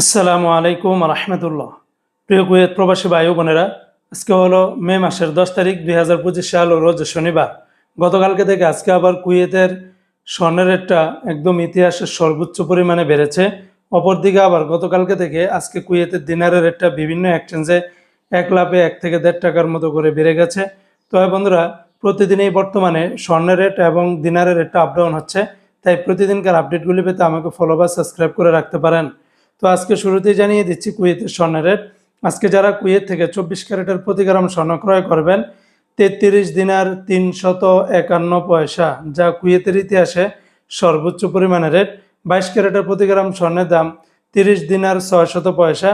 আসসালামু আলাইকুম রহমতুল্লাহ। প্রিয় কুয়েত প্রবাসী ভাই বোনেরা, আজকে হলো মে মাসের দশ তারিখ দুই হাজার পঁচিশ সাল রোজ শনিবার। গতকালকে থেকে আজকে আবার কুয়েতের স্বর্ণের রেটটা একদম ইতিহাসের সর্বোচ্চ পরিমাণে বেড়েছে। অপরদিকে আবার গতকালকে থেকে আজকে কুয়েতের দিনারের রেটটা বিভিন্ন এক্সচেঞ্জে এক লাভে এক থেকে দেড় টাকার মতো করে বেড়ে গেছে। তো বন্ধুরা, প্রতিদিনই বর্তমানে স্বর্ণের রেট এবং দিনারের রেটটা আপ ডাউন হচ্ছে। তাই প্রতিদিনকার আপডেটগুলি পেতে আমাকে ফলো বা সাবস্ক্রাইব করে রাখতে পারেন। তো আজকে শুরুতেই জানিয়ে দিচ্ছি কুয়েতের স্বর্ণের রেট। আজকে যারা কুয়েত থেকে চব্বিশ ক্যারেটের প্রতি গ্রাম স্বর্ণ ক্রয় করবেন, তেত্রিশ দিনার তিনশত একান্ন পয়সা, যা কুয়েতের ইতিহাসে সর্বোচ্চ পরিমাণের রেট। বাইশ ক্যারেটের প্রতি গ্রাম স্বর্ণের দাম তিরিশ দিনার ছয়শত পয়সা,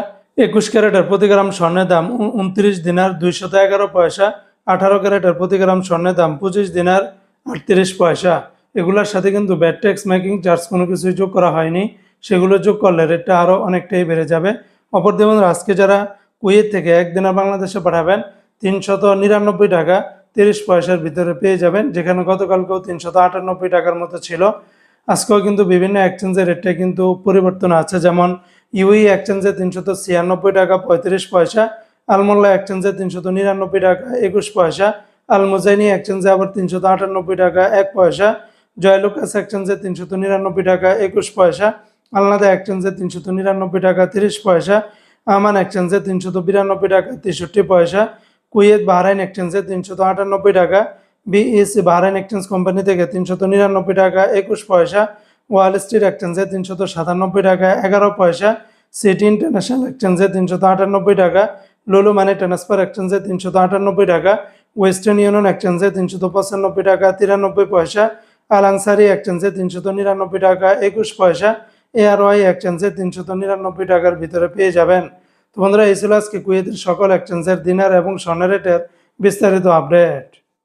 একুশ ক্যারেটের প্রতি গ্রাম স্বর্ণের দাম উনত্রিশ দিনার দুইশত এগারো পয়সা, আঠারো ক্যারেটের প্রতি গ্রাম স্বর্ণের দাম পঁচিশ দিনার আটত্রিশ পয়সা। এগুলোর সাথে কিন্তু ব্যাট ট্যাক্স মেকিং চার্জ কোনো কিছুই যোগ করা হয়নি। সেগুলো যোগ করলে রেটটা আরও অনেকটাই বেড়ে যাবে। অপর দেখুন আজকে যারা কুয়েত থেকে একদিনের বাংলাদেশে পাঠাবেন, তিনশত নিরানব্বই টাকা তিরিশ পয়সার ভিতরে পেয়ে যাবেন, যেখানে গতকালকেও তিনশত আটানব্বই টাকার মতো ছিল। আজকেও কিন্তু বিভিন্ন এক্সচেঞ্জের রেটটা কিন্তু পরিবর্তন আছে। যেমন ইউই এক্সচেঞ্জে তিনশত ছিয়ানব্বই টাকা পঁয়ত্রিশ পয়সা আলমোল্লা এক্সচেঞ্জে তিনশত নিরানব্বই টাকা একুশ পয়সা, আলমোজাইনি এক্সচেঞ্জে আবার তিনশত আটানব্বই টাকা এক পয়সা, জয়লুকাস এক্সচেঞ্জে তিনশত নিরানব্বই টাকা একুশ পয়সা আলনাদা এক্সচেঞ্জে তিনশত নিরানব্বই টাকা, তিরিশ পয়সা। আমান এক্সচেঞ্জে তিনশত বিরানব্বই টাকা, তেষট্টি পয়সা। কুয়েত বাহরাইন এক্সচেঞ্জে তিনশত আটানব্বই টাকা। বিএসসি বাহরাইন এক্সচেঞ্জ কোম্পানি থেকে তিনশত নিরানব্বই টাকা, একুশ পয়সা। ওয়াল স্ট্রিট এক্সচেঞ্জে তিনশত সাতানব্বই টাকা, এগারো পয়সা। সিটি ইন্টারন্যাশনাল এক্সচেঞ্জে তিনশত আটানব্বই টাকা। লোলো মানি ট্রান্সফার এক্সচেঞ্জে তিনশত আটানব্বই টাকা। ওয়েস্টার্ন ইউনিয়ন এক্সচেঞ্জে তিনশত পঁচানব্বই টাকা, তিরানব্বই পয়সা। আল আনসারি এক্সচেঞ্জে তিনশত নিরানব্বই টাকা, একুশ পয়সা। এআরওয়াই এক্সচেঞ্জে তিনশো নিরানব্বই টাকার ভিতরে পেয়ে যাবেন। তো বন্ধুরা, এই ছিল আজকে কুয়েতের সকল এক্সচেঞ্জের দিনার এবং স্বর্ণের রেটের বিস্তারিত আপডেট।